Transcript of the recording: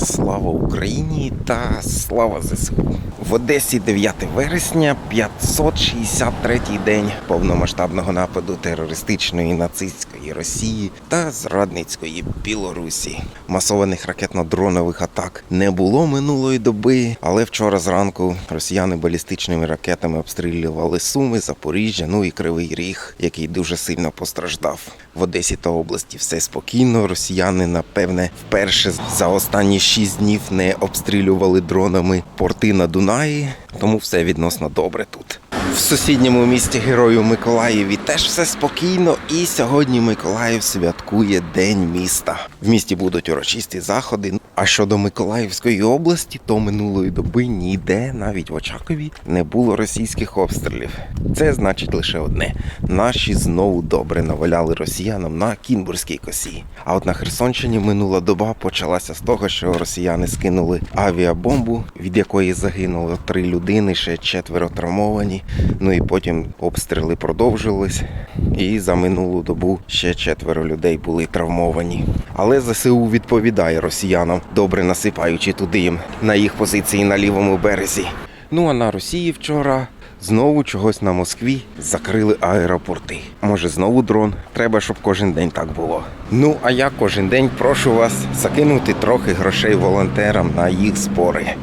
guys. Слава Україні та слава ЗСУ! В Одесі 9 вересня, 563-й день повномасштабного нападу терористичної нацистської Росії та зрадницької Білорусі. Масованих ракетно-дронових атак не було минулої доби, але вчора зранку росіяни балістичними ракетами обстрілювали Суми, Запоріжжя, ну і Кривий Ріг, який дуже сильно постраждав. В Одесі та області все спокійно. Росіяни, напевне, вперше за останні шість снів не обстрілювали дронами порти на Дунаї, тому все відносно добре тут. В сусідньому місті Герою Миколаєві теж все спокійно, і сьогодні Миколаїв святкує День міста. В місті будуть урочисті заходи. А щодо Миколаївської області, то минулої доби ніде, навіть в Очакові, не було російських обстрілів. Це значить лише одне: наші знову добре наваляли росіянам на Кінбурзькій косі. А от на Херсонщині минула доба почалася з того, що росіяни скинули авіабомбу, від якої загинуло три людини, ще четверо травмовані. Ну і потім обстріли продовжились. І за минулу добу ще четверо людей були травмовані. Але ЗСУ відповідає росіянам, добре насипаючи туди їм на їх позиції на лівому березі. Ну а на Росії вчора знову чогось на Москві закрили аеропорти. Може, знову дрон? Треба, щоб кожен день так було. Ну а я кожен день прошу вас закинути трохи грошей волонтерам на їх збори.